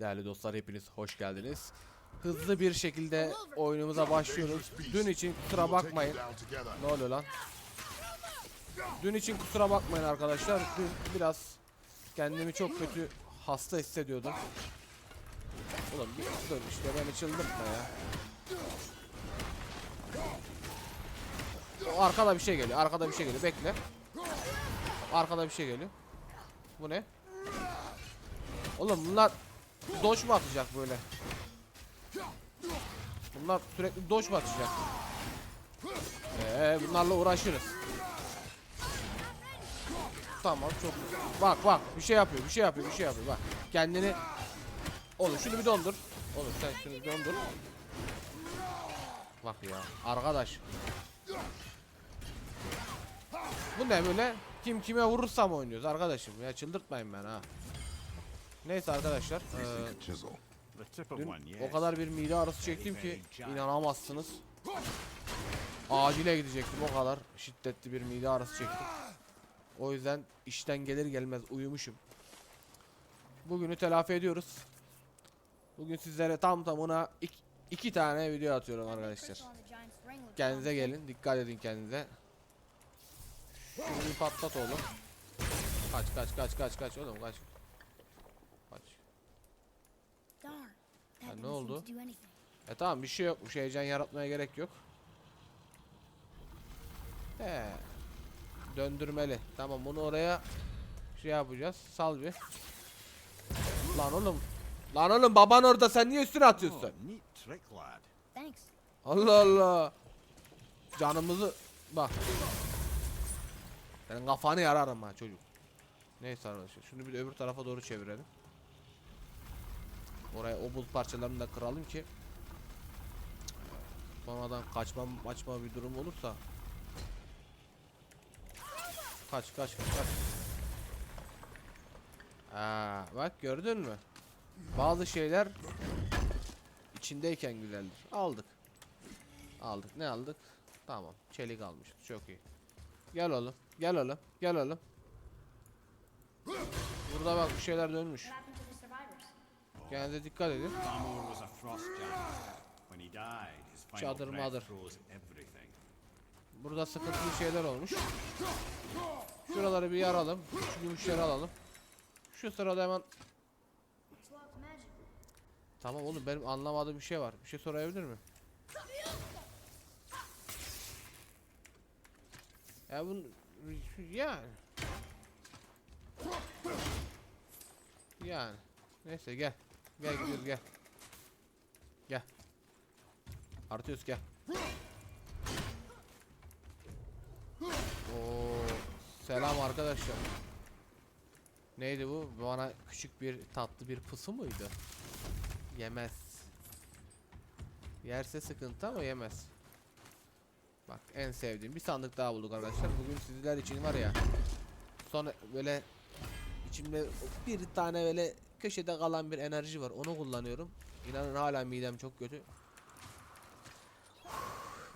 Değerli dostlar hepiniz hoş geldiniz. Hızlı bir şekilde oyunumuza başlıyoruz. Dün için kusura bakmayın. Ne oluyor lan? Dün için kusura bakmayın arkadaşlar. Dün biraz kendimi çok kötü hasta hissediyordum. Ulan bir işte beni çıldırtma ya. Arkada bir şey geliyor. Arkada bir şey geliyor. Bekle. Arkada bir şey geliyor. Bu ne? Oğlum bunlar doş mu atacak böyle? Bunlar sürekli doş mu atacak? Ee, bunlarla uğraşırız. Tamam çok güzel. Bak bak bir şey yapıyor bir şey yapıyor bir şey yapıyor bak. Kendini Oğlum şunu bir dondur. Oğlum sen şunu bir dondur. Bak ya arkadaş. Bu ne böyle? Kim kime vurursa mı oynuyoruz arkadaşım ya çıldırtmayın ben ha. Neyse arkadaşlar. of Dün o kadar bir mide ağrısı çektim ki inanamazsınız. Acile gidecektim o kadar şiddetli bir mide ağrısı çektim. O yüzden işten gelir gelmez uyumuşum. Bugünü telafi ediyoruz. Bugün sizlere tam tamına iki, iki tane video atıyorum arkadaşlar. Kendinize gelin dikkat edin kendinize. Şunu patlat oğlum. Kaç kaç kaç kaç kaç oğlum kaç. Kaç. Ha, ne oldu? E tamam bir şey yok. Bir şey heyecan yaratmaya gerek yok. He. Döndürmeli. Tamam bunu oraya şey yapacağız. Sal bir. Lan oğlum. Lan oğlum baban orada sen niye üstüne atıyorsun? Oh. Allah Allah. Canımızı bak. Senin kafanı yararım ha çocuk. Neyse arkadaşlar. Şunu bir de öbür tarafa doğru çevirelim. Oraya o buz parçalarını da kıralım ki sonradan kaçma maçma bir durum olursa kaç kaç kaç kaç Aa, bak gördün mü? Bazı şeyler içindeyken güzeldir. Aldık. Aldık. Ne aldık? Tamam. Çelik almışız. Çok iyi. Gel oğlum. Gel oğlum. Gel oğlum. Burada bak bir şeyler dönmüş. Kendinize dikkat edin. Çadır madır. Burada sıkıntılı şeyler olmuş. Şuraları bir yaralım. Şu gümüşleri alalım. Şu sırada hemen Tamam oğlum benim anlamadığım bir şey var. Bir şey sorabilir mi? Ya bunu yani. Yani. Neyse gel. Gel gidiyoruz gel. Gel. Artıyoruz gel. Oo selam arkadaşlar. Neydi bu? Bana küçük bir tatlı bir pısı mıydı Yemez. Yerse sıkıntı ama yemez. Bak en sevdiğim bir sandık daha bulduk arkadaşlar. Bugün sizler için var ya. Sonra böyle içimde bir tane böyle köşede kalan bir enerji var. Onu kullanıyorum. İnanın hala midem çok kötü.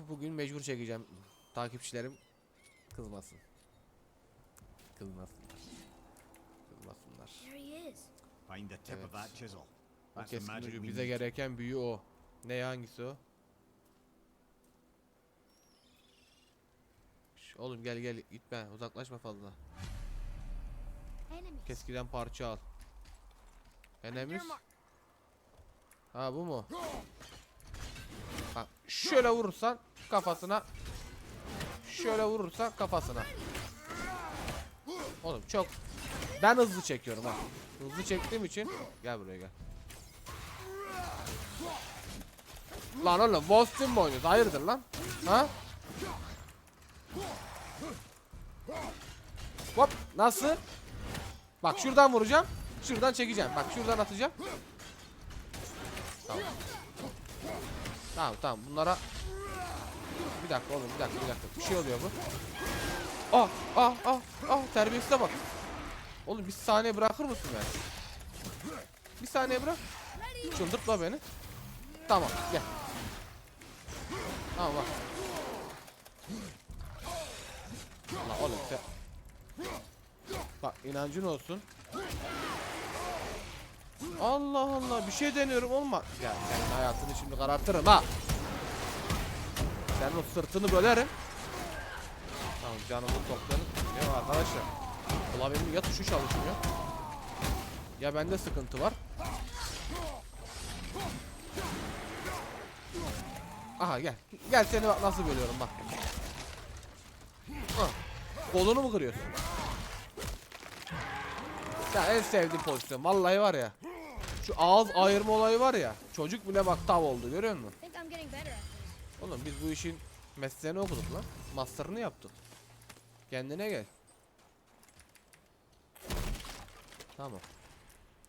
Bugün mecbur çekeceğim. Takipçilerim kızmasın. Kızmasınlar. Kızmasınlar. There he is. Find the tip Evet. of that chisel. O keskin ucu bize gereken büyü o. Ne hangisi o? Şş, oğlum gel gel gitme uzaklaşma fazla. Enemies. Keskiden parça al. Enemiz. Ha bu mu? Bak şöyle vurursan kafasına. Şöyle vurursan kafasına. Oğlum çok ben hızlı çekiyorum ha. Hızlı çektiğim için gel buraya gel. Lan oğlum Boston mu oynuyoruz? Hayırdır lan? Ha? Hop nasıl? Bak şuradan vuracağım. Şuradan çekeceğim. Bak şuradan atacağım. Tamam. Tamam tamam bunlara Bir dakika oğlum bir dakika bir dakika. Bir şey oluyor bu. Ah ah ah ah terbiyesize bak. Oğlum bir saniye bırakır mısın ben? Bir saniye bırak. Çıldırtma beni. Tamam gel. Tamam bak. Bak inancın olsun. Allah Allah bir şey deniyorum olma. Ya senin hayatını şimdi karartırım ha. Senin o sırtını bölerim. Tamam canımı toplanıp. Ya arkadaşlar. Klavyemin ya tuşu çalışmıyor. Ya bende sıkıntı var. Aha gel. Gel seni bak nasıl bölüyorum bak. Kolunu mu kırıyorsun? Ya en sevdiğim pozisyon. Vallahi var ya. Şu ağız ayırma olayı var ya. Çocuk bile bak tav oldu görüyor musun? Oğlum biz bu işin mesleğini okuduk lan. Master'ını yaptık. Kendine gel. Tamam.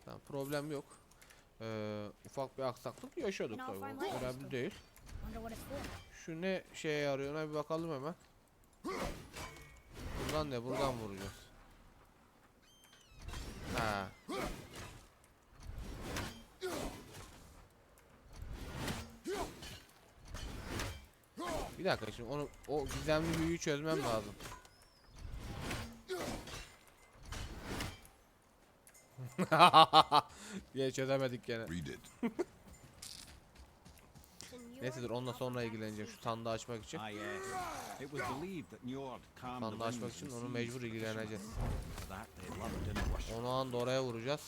Tamam problem yok. Ee, ufak bir aksaklık yaşadık tabii. Önemli değil. Şu ne şeye yarıyor ona bir bakalım hemen. Buradan ne? Buradan vuracağız. Ha. Bir dakika şimdi onu o gizemli büyüyü çözmem lazım. Diye çözemedik gene. Neyse dur onunla sonra ilgileneceğim şu sandığı açmak için. Sandığı açmak için onu mecbur ilgileneceğiz. Onu anda oraya vuracağız.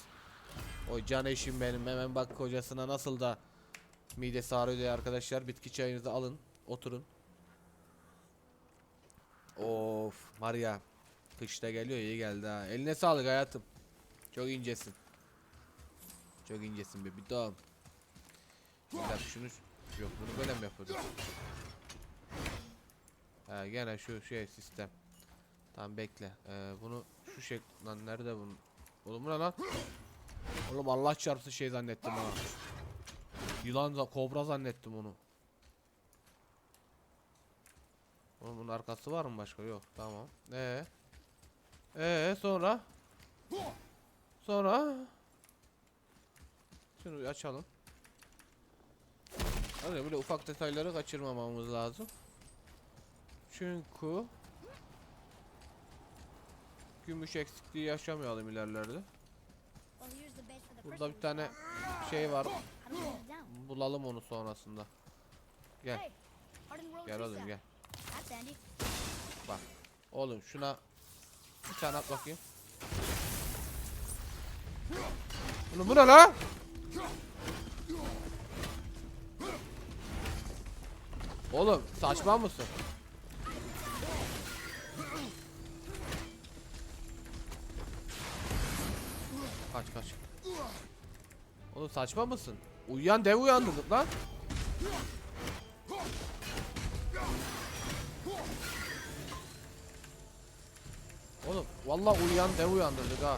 O can eşim benim. Hemen bak kocasına nasıl da midesi ağrıyor diye arkadaşlar. Bitki çayınızı alın. Oturun. Of Maria. Kışta geliyor iyi geldi ha. Eline sağlık hayatım. Çok incesin. Çok incesin be bir daha. Bir dakika şunu yok bunu böyle mi yapıyorduk? Ha gene şu şey sistem. Tamam bekle. Ee, bunu şu şey lan nerede bunun? Oğlum bu ne lan? Oğlum Allah çarpsın şey zannettim ha. Yılan kobra zannettim onu. Oğlum bunun arkası var mı başka? Yok. Tamam. Ee. Ee sonra? Sonra? Şunu açalım. Hadi böyle ufak detayları kaçırmamamız lazım. Çünkü gümüş eksikliği yaşamayalım ilerlerde. Burada bir tane şey var. Bulalım onu sonrasında. Gel. Gel oğlum gel. Handy. Oğlum şuna bir tane at bakayım. Oğlum bu ne la? Oğlum saçma mısın? Kaç kaç. Oğlum saçma mısın? Uyuyan dev uyandırdık lan. Oğlum vallahi uyuyan dev uyandırdık ha.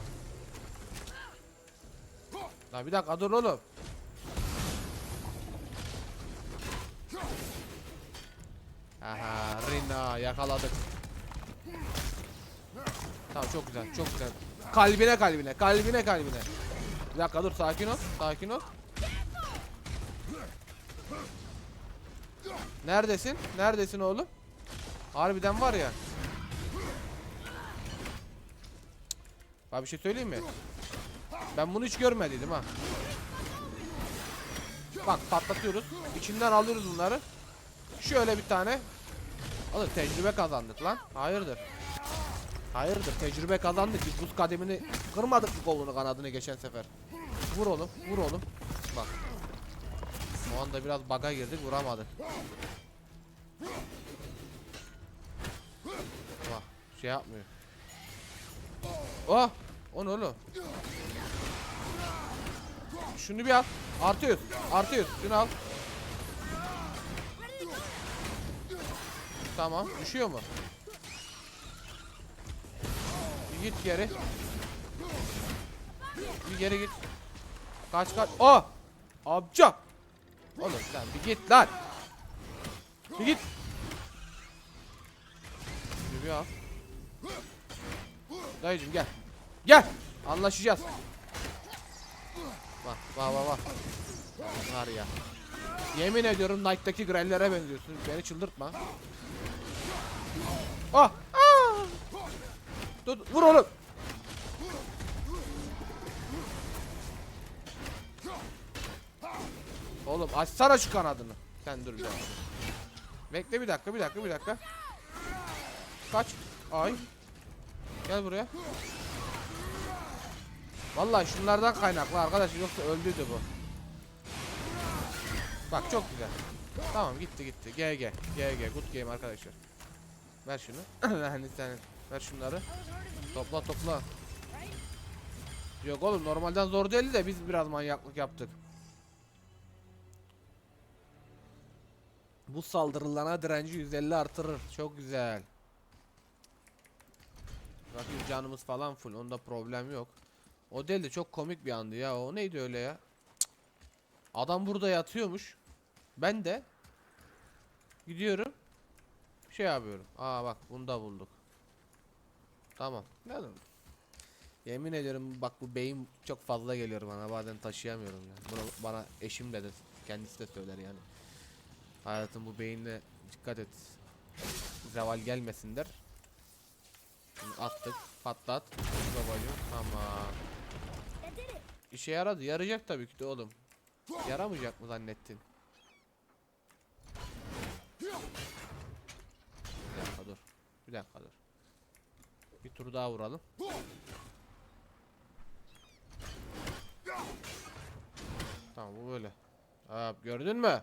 Lan bir dakika dur oğlum. Aha Rina yakaladık. Tamam çok güzel çok güzel. Kalbine kalbine kalbine kalbine. Bir dakika dur sakin ol sakin ol. Neredesin? Neredesin oğlum? Harbiden var ya. Abi bir şey söyleyeyim mi? Ben bunu hiç görmediydim ha. Bak patlatıyoruz. İçinden alıyoruz bunları. Şöyle bir tane. Alır tecrübe kazandık lan. Hayırdır? Hayırdır tecrübe kazandık. Biz buz kademini kırmadık mı kolunu kanadını geçen sefer. Vur oğlum vur oğlum. Bak. O anda biraz baga girdik vuramadık. Bak şey yapmıyor. Oh! O ne oğlum? Şunu bir al. Artıyoruz. Artıyoruz. Şunu al. Tamam. Düşüyor mu? Bir git geri. Bir geri git. Kaç kaç. Oh! Amca. Oğlum sen bir git lan. Bir git. Bir al. Dayıcım gel. Gel. Anlaşacağız. Bak bak bak bak. Var ya. Yemin ediyorum Knight'taki grellere benziyorsun. Beni çıldırtma. Oh! Aa! Dur, vur oğlum. Oğlum açsana şu kanadını. Sen dur bir. Bekle bir dakika, bir dakika, bir dakika. Kaç. Ay. Gel buraya. Vallahi şunlardan kaynaklı arkadaş yoksa öldüydü bu. Bak çok güzel. Tamam gitti gitti. GG. GG. Good game arkadaşlar. Ver şunu. sen ver şunları. Topla topla. Yok oğlum normalden zor değil de biz biraz manyaklık yaptık. Bu saldırılarına direnci 150 artırır. Çok güzel. Bakayım canımız falan full. Onda problem yok. O değil de çok komik bir andı ya. O neydi öyle ya? Cık. Adam burada yatıyormuş. Ben de gidiyorum. Şey yapıyorum. Aa bak bunu da bulduk. Tamam. Ne dedim? Yemin ederim bak bu beyin çok fazla geliyor bana. Bazen taşıyamıyorum ya. Bunu bana eşim de, de kendisi de söyler yani. Hayatım bu beyinle dikkat et. Zeval gelmesin der. Şimdi attık. Patlat. Babacım. Tamam. İşe yaradı. Yarayacak tabii ki de oğlum. Yaramayacak mı zannettin? Bir dakika dur. Bir dakika dur. Bir tur daha vuralım. Tamam bu böyle. Aa, gördün mü?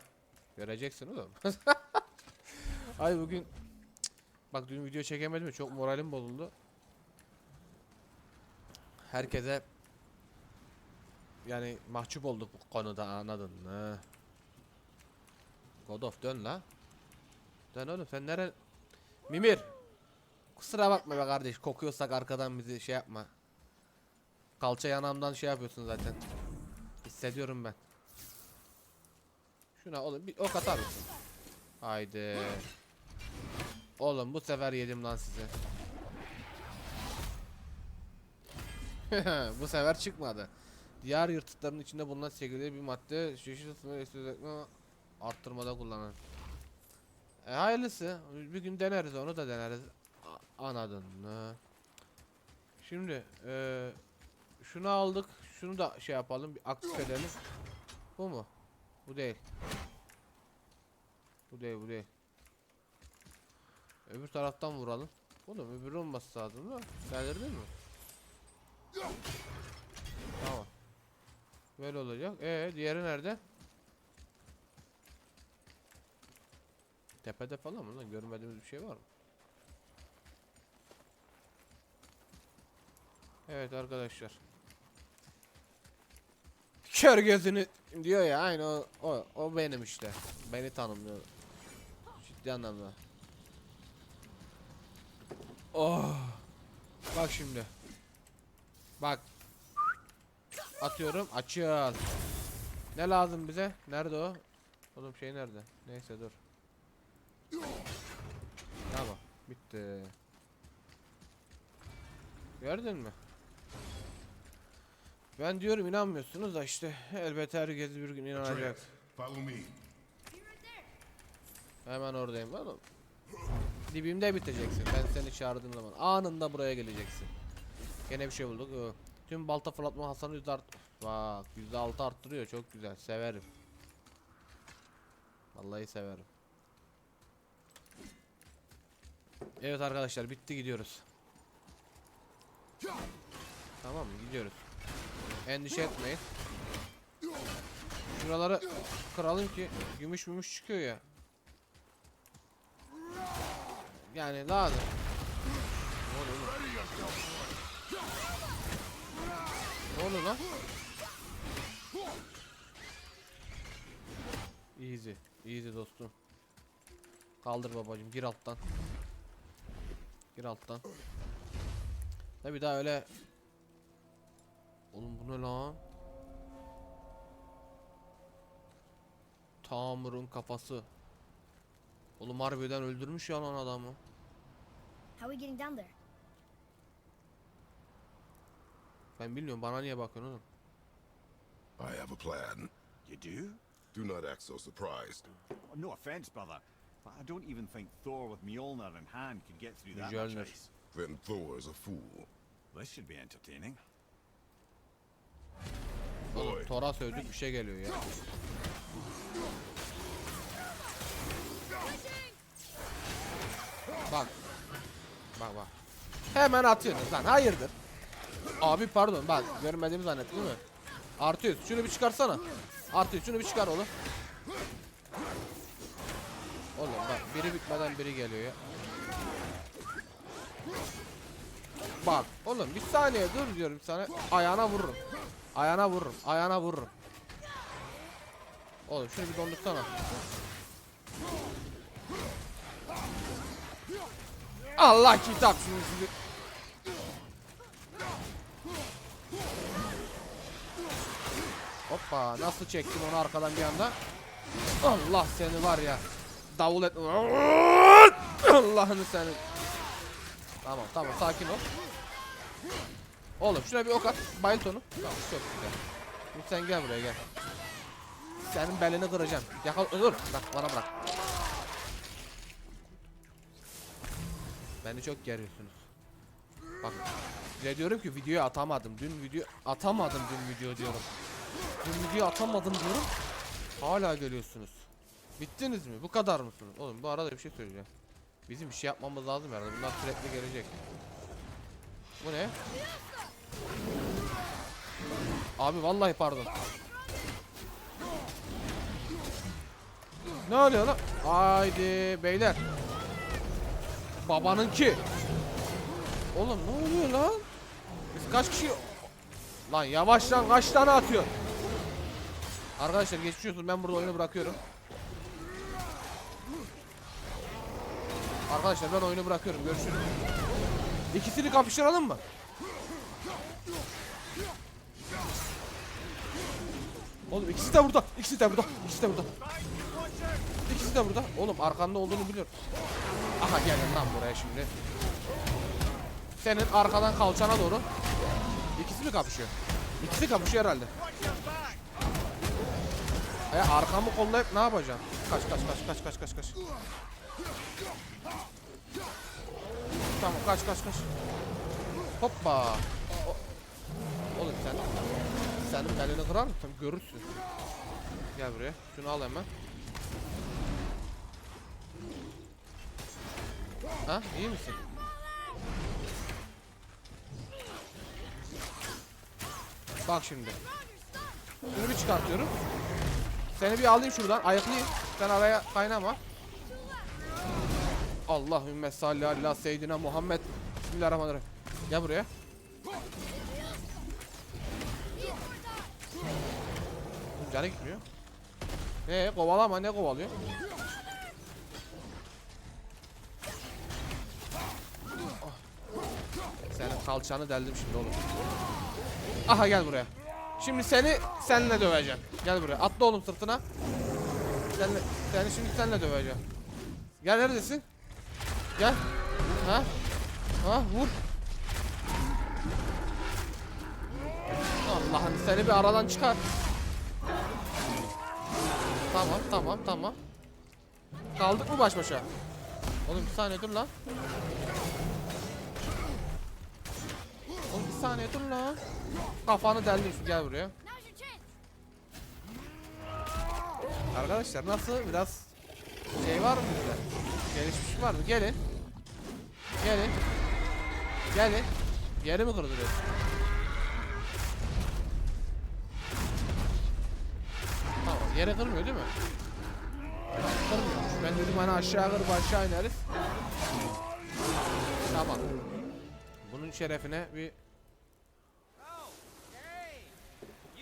Göreceksin oğlum. Ay bugün Bak dün video çekemedim çok moralim bozuldu. Herkese yani mahcup olduk bu konuda anladın mı? God of dön la. Dön oğlum sen nere? Mimir. Kusura bakma be kardeş kokuyorsak arkadan bizi şey yapma. Kalça yanağımdan şey yapıyorsun zaten. Hissediyorum ben. Şuna oğlum bir ok atar mısın? Haydi. Oğlum bu sefer yedim lan sizi. bu sefer çıkmadı. Diğer yırtıkların içinde bulunan şekilde bir madde şişi ve arttırmada kullanılır. E hayırlısı. Bir gün deneriz onu da deneriz. A- Anladın mı? Şimdi e, şunu aldık. Şunu da şey yapalım. Bir aktif edelim. Bu mu? Bu değil. Bu değil bu değil. Öbür taraftan vuralım. Oğlum öbürü olması lazım da. Delirdin mi? Tamam. Böyle olacak. Ee diğeri nerede? Tepede falan mı lan? Görmediğimiz bir şey var mı? Evet arkadaşlar. Kör gözünü diyor ya aynı o, o, o benim işte. Beni tanımlıyor. Ciddi anlamda. Oh. Bak şimdi. Bak. Atıyorum. Açıl. Ne lazım bize? Nerede o? Oğlum şey nerede? Neyse dur. Tamam. Bitti. Gördün mü? Ben diyorum inanmıyorsunuz da işte elbet herkes bir gün inanacak. Hemen oradayım oğlum. Dibimde biteceksin. Ben seni çağırdığım zaman anında buraya geleceksin. Gene bir şey bulduk. Tüm balta fırlatma hasarını yüzde art Bak yüzde altı arttırıyor. Çok güzel. Severim. Vallahi severim. Evet arkadaşlar bitti gidiyoruz. Tamam? Gidiyoruz. Endişe etmeyin. Şuraları kıralım ki gümüş gümüş çıkıyor ya. Yani lazım. Ne oluyor oğlum? Ne oluyor lan? Easy. Easy dostum. Kaldır babacım gir alttan. Gir alttan. Ne bir daha öyle Oğlum bu ne lan? Tamur'un kafası. Oğlum harbiden öldürmüş ya lan adamı. How we getting down there? Ben bilmiyorum bana niye bakıyorsun oğlum? I have a plan. You do? Do not act so surprised. No offense, brother, but I don't even think Thor with Mjolnir in hand could get through that much Mjolnir. ice. Then Thor is a fool. This should be entertaining. Oğlum Thor'a sövdük bir şey geliyor ya. Bak. Bak bak. Hemen atıyorsunuz lan hayırdır? Abi pardon bak görmediğimi zannettim değil mi? Artı yüz. Şunu bir çıkarsana. Artı yüz. Şunu bir çıkar oğlum. Oğlum bak biri bitmeden biri geliyor ya. Bak oğlum bir saniye dur diyorum sana. Ayağına vururum. Ayağına vururum. Ayağına vururum. Oğlum şunu bir dondursana. Allah kitap şunu sizi. Hoppa nasıl çektim onu arkadan bir anda. Allah seni var ya. Davul et. Allah'ını seni. Tamam tamam sakin ol. Oğlum şuna bir ok at. Bayılt onu. Tamam çok güzel. Şimdi sen gel buraya gel. Senin belini kıracağım. Yakal dur. Bak bana bırak. Beni çok geriyorsunuz. Bak. Size diyorum ki videoyu atamadım. Dün video atamadım dün video diyorum. Dün video atamadım diyorum. Hala geliyorsunuz. Bittiniz mi? Bu kadar mısınız? Oğlum bu arada bir şey söyleyeceğim. Bizim bir şey yapmamız lazım herhalde. Bunlar sürekli gelecek. Bu ne? Abi vallahi pardon. Ne oluyor lan? Haydi beyler. Babanınki. Oğlum ne oluyor lan? Biz kaç kişi? Lan yavaş lan kaç tane atıyor? Arkadaşlar geçmiş olsun ben burada oyunu bırakıyorum. Arkadaşlar ben oyunu bırakıyorum görüşürüz. İkisini kapıştıralım mı? Oğlum ikisi de burada. İkisi de burada. İkisi de burada. İkisi de burada. Oğlum arkanda olduğunu biliyorum. Aha gelin lan buraya şimdi. Senin arkadan kalçana doğru. İkisi mi kapışıyor? İkisi kapışıyor herhalde. E arkamı kollayıp ne yapacağım? Kaç kaç kaç kaç kaç kaç kaç. Tamam kaç kaç kaç. Hoppa. O- Oğlum sen senin belini kırar mısın? Görürsün. Gel buraya. Şunu al hemen. Ha iyi misin? Bak şimdi. Şunu bir çıkartıyorum. Seni bir alayım şuradan ayıklayayım. Sen araya kaynama. Allahümme salli ala seyyidina Muhammed. Bismillahirrahmanirrahim. Gel buraya. Canı gitmiyor. Ne kovalama ne kovalıyor? Oh. Senin kalçanı deldim şimdi oğlum. Aha gel buraya. Şimdi seni senle döveceğim. Gel buraya. Atla oğlum sırtına. Senle, seni şimdi senle döveceğim. Gel neredesin? Gel. Ha? Ha vur. Allah'ım seni bir aradan çıkar. Tamam tamam tamam. Kaldık mı baş başa? Oğlum bir saniye dur lan. Oğlum bir saniye dur lan. Kafanı deldim gel buraya. Arkadaşlar nasıl biraz şey var mı bizde? Gelişmiş var mı? Gelin. Gelin. Gelin. Yeri mi kırdırıyorsun? Tamam yere kırmıyor değil mi? Tamam, Kırmıyormuş. Ben dedim hani aşağı kırıp aşağı ineriz. Tamam. Bunun şerefine bir hey,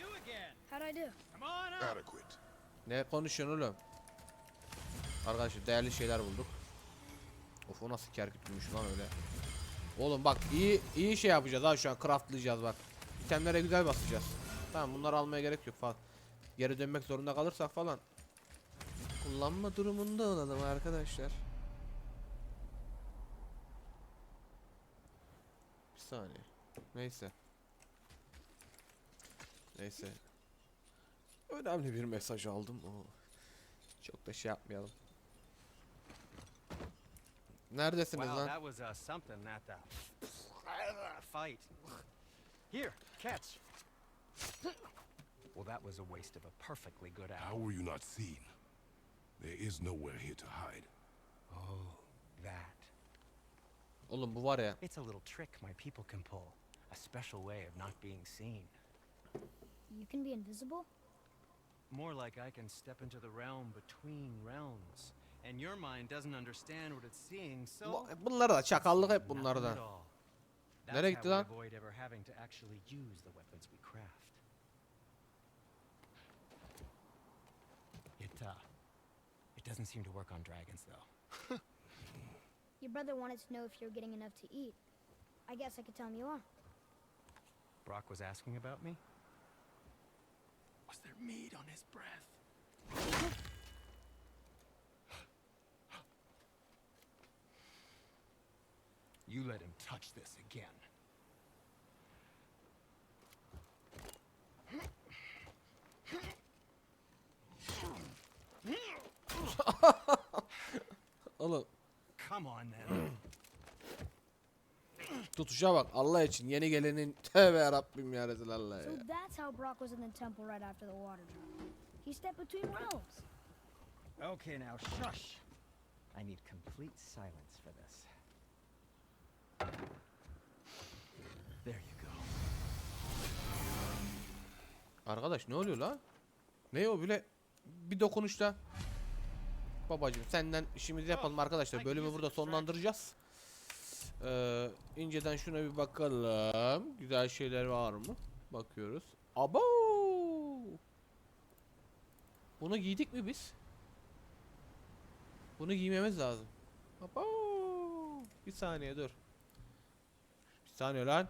you again. How'd I do? Come on up. Adequate. Ne konuşuyorsun oğlum? Arkadaşlar değerli şeyler bulduk. Of o nasıl kerkütmüş lan öyle. Oğlum bak iyi iyi şey yapacağız ha şu an craftlayacağız bak. İtemlere güzel basacağız. Tamam bunları almaya gerek yok falan. Geri dönmek zorunda kalırsak falan. Kullanma durumunda olalım arkadaşlar. Bir saniye. Neyse. Neyse. Önemli bir mesaj aldım. Oo. Çok da şey yapmayalım. Neredesiniz Wow, lan? that was uh, something that uh, fight. Here, catch. Well, that was a waste of a perfectly good How were you not seen? There is nowhere here to hide. Oh, that. Oğlum bu var ya. It's a little trick my people can pull. A special way of not being seen. You can be invisible? More like I can step into the realm between realms. And your mind doesn't understand what it's seeing, so. Bu- Bunlar da çakallık hep nothing bunlardan. at all. Nereye gitti lan? avoid ever having to actually use the weapons we craft. It, uh, it doesn't seem to work on dragons, though. Your brother wanted to know if you're getting enough to eat. I guess I could tell him you are. Brock was asking about me? Was there meat on his breath? You let him touch this again. Oğlum Come on then. tutuşa bak Allah için yeni gelenin tövbe yarabbim ya Resulallah So ya. that's how Brock was in the temple right after the water drop. He stepped between realms. Okay, now shush. I need complete silence for this. There you go. Arkadaş ne oluyor la? Ne o bile bir dokunuşta. Babacım senden işimizi yapalım arkadaşlar. Bölümü burada sonlandıracağız. Ee, inceden şuna bir bakalım. Güzel şeyler var mı? Bakıyoruz. Abo! Bunu giydik mi biz? Bunu giymemiz lazım. Abo! Bir saniye dur. Bir saniye lan.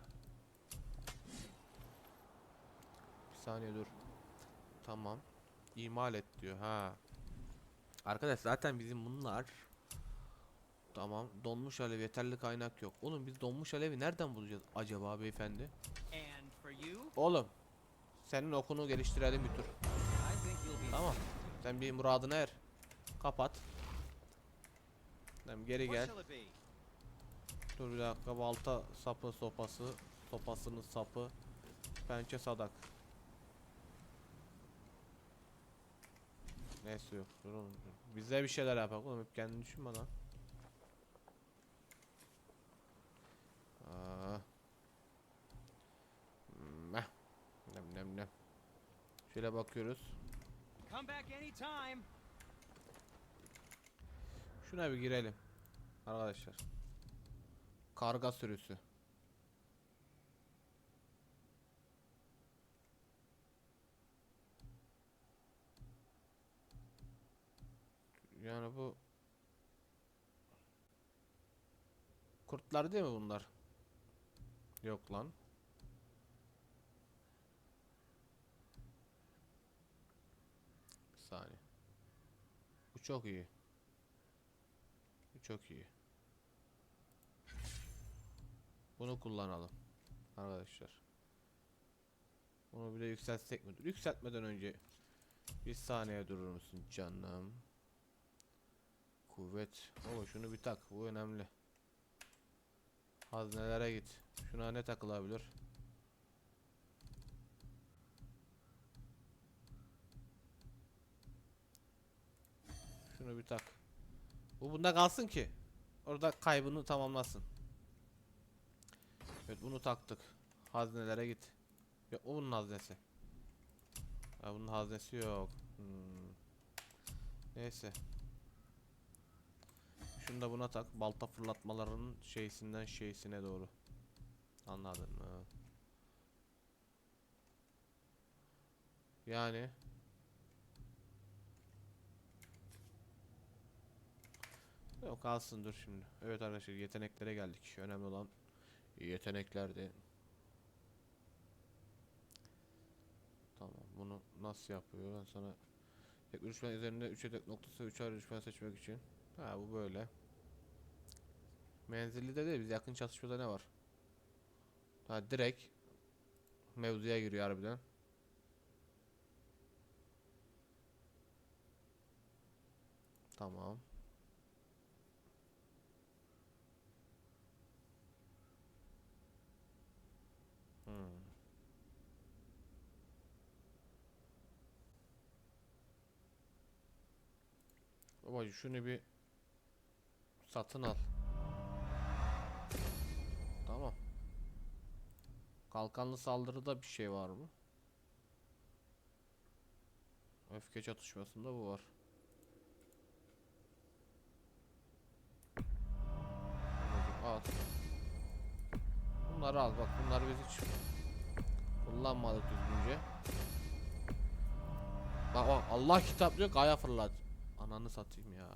Bir saniye dur. Tamam. İmal et diyor. Ha. Arkadaş zaten bizim bunlar Tamam. Donmuş alev yeterli kaynak yok. Oğlum biz donmuş alevi nereden bulacağız acaba beyefendi? Oğlum. Senin okunu geliştirelim bir tur. Tamam. Sen bir muradına er. Kapat. Tamam geri gel. Dur bir dakika balta sapı sopası sopasının sapı pençe sadak. Neyse yok dur oğlum. Bize bir şeyler yapak oğlum hep kendini düşünme lan. Aa. Meh. Nem nem nem. Şöyle bakıyoruz. Şuna bir girelim. Arkadaşlar. Karga sürüsü. Yani bu kurtlar değil mi bunlar? Yok lan. Bir saniye. Bu çok iyi. Bu çok iyi. Bunu kullanalım. Arkadaşlar. Bunu bir de yükseltsek mi? Yükseltmeden önce bir saniye durur musun canım? Kuvvet. Baba şunu bir tak. Bu önemli. Haznelere git. Şuna ne takılabilir? Şunu bir tak. Bu bunda kalsın ki. Orada kaybını tamamlasın. Evet bunu taktık. Haznelere git. Mu bunun haznesi? Ha bunun haznesi yok. Hmm. Neyse. Şunu da buna tak. Balta fırlatmalarının şeysinden şeysine doğru. Anladın mı? Yani Yok kalsın dur şimdi. Evet arkadaşlar yeteneklere geldik. Önemli olan yeteneklerdi. Tamam bunu nasıl yapıyor? Ben sana tek bir üçgen üzerinde 3 hedef noktası 3 ayrı üçgen seçmek için. Ha bu böyle. Menzilli de değil biz yakın çatışmada ne var? Ha direkt mevzuya giriyor harbiden. Tamam. Hmm. Babacım şunu bir satın al. Tamam. Kalkanlı saldırıda bir şey var mı? Öfke çatışmasında bu var. Babacım at. Bunları al bak bunları biz hiç kullanmadık düzgünce. Bak bak Allah kitap diyor kaya fırlat. Ananı satayım ya.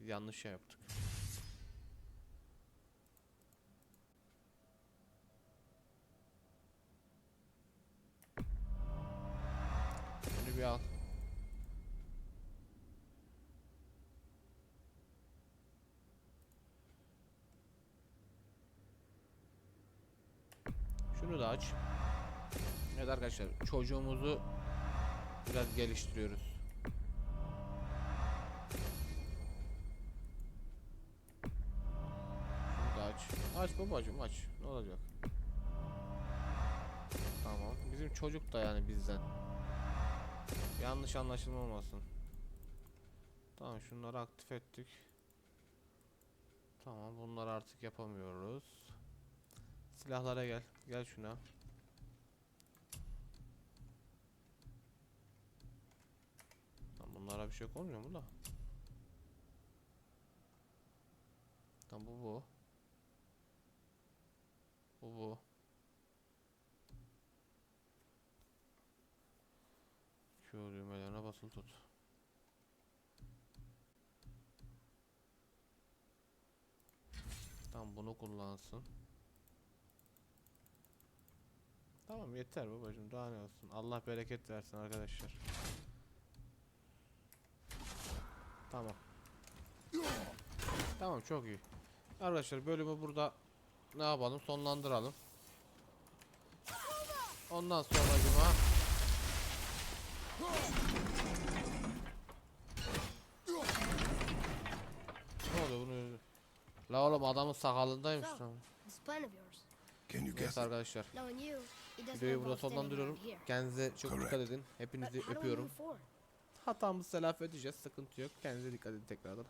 Biz yanlış şey yaptık. Şunu bir al. Şunu da aç. Evet arkadaşlar çocuğumuzu biraz geliştiriyoruz. Aç. Aç babacım aç. Ne olacak? Tamam. Bizim çocuk da yani bizden. Yanlış anlaşılma olmasın. Tamam şunları aktif ettik. Tamam bunları artık yapamıyoruz. Silahlara gel. Gel şuna. Tamam bunlara bir şey olmuyor mu da? Tamam bu bu. Bu bu. Q düğmelerine tut. Tamam bunu kullansın. Tamam yeter babacığım daha ne olsun. Allah bereket versin arkadaşlar. Tamam. Tamam çok iyi. Arkadaşlar bölümü burada ne yapalım sonlandıralım. Ondan sonra cuma Ne oluyor bunu? La oğlum adamın sakalındaymış. Can you guess it? arkadaşlar. Videoyu burada sonlandırıyorum. Kendinize çok dikkat edin. Hepinizi öpüyorum. Hatamızı telafi edeceğiz. Sıkıntı yok. Kendinize dikkat edin tekrardan.